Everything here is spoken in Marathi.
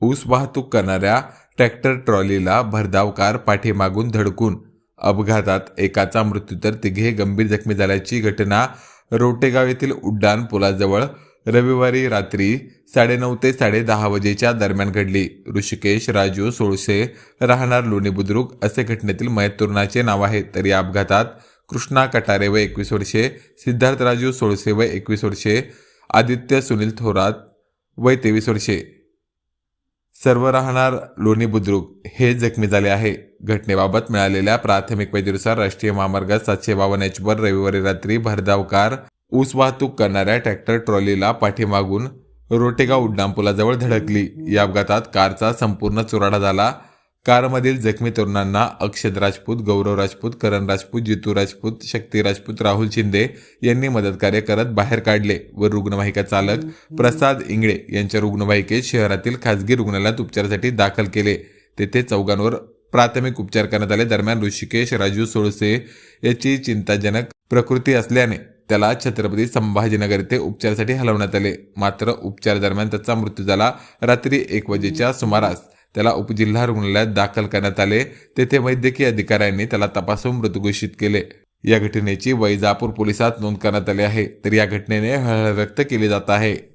ऊस वाहतूक करणाऱ्या ट्रॅक्टर ट्रॉलीला भरधाव कार पाठीमागून धडकून अपघातात एकाचा मृत्यू तर तिघे गंभीर जखमी झाल्याची घटना रोटेगाव येथील उड्डाण पुलाजवळ रविवारी रात्री साडेनऊ ते साडेदहा वाजेच्या दरम्यान घडली. ऋषिकेश राजू सोळसे राहणार लोणी बुद्रुक असे घटनेतील मयत तरुणाचे नाव आहे. तर या अपघातात कृष्णा कटारे व एकवीस वर्षे सिद्धार्थ राजू सोळसे व एकवीस वर्षे आदित्य सुनील थोरात वय तेवीस वर्षे सर्व राहणार लोणी बुद्रुक. हे जखमी झाले आहे. घटनेबाबत मिळालेल्या प्राथमिक माहितीनुसार राष्ट्रीय महामार्ग सातशे बावन्न एचवर रविवारी रात्री भरधाव कार ऊस वाहतूक करणाऱ्या ट्रॅक्टर ट्रॉलीला पाठीमागून रोटेगाव उड्डाणपुलाजवळ धडकली. या अपघातात कारचा संपूर्ण चुराडा झाला. कारमधील जखमी तरुणांना अक्षत राजपूत गौरव राजपूत करण राजपूत जितू राजपूत शक्ती राजपूत राहुल शिंदे यांनी मदतकार्य करत बाहेर काढले व रुग्णवाहिका चालक प्रसाद इंगळे यांच्या रुग्णवाहिकेत शहरातील खासगी रुग्णालयात उपचारासाठी दाखल केले. तेथे चौघांवर प्राथमिक उपचार करण्यात आले. दरम्यान ऋषिकेश राजू सोळसे याची चिंताजनक प्रकृती असल्याने त्याला छत्रपती संभाजीनगर येथे उपचारासाठी हलवण्यात आले. मात्र उपचार दरम्यान त्याचा मृत्यू झाला रात्री एक वाजेच्या सुमारास. त्याला उपजिल्हा रुग्णालयात दाखल करण्यात आले. तेथे वैद्यकीय अधिकाऱ्यांनी त्याला तपासून मृत घोषित केले. या घटनेची वैजापूर पोलिसात नोंद करण्यात आली आहे. तर या घटनेने हळहळ व्यक्त केली जात आहे.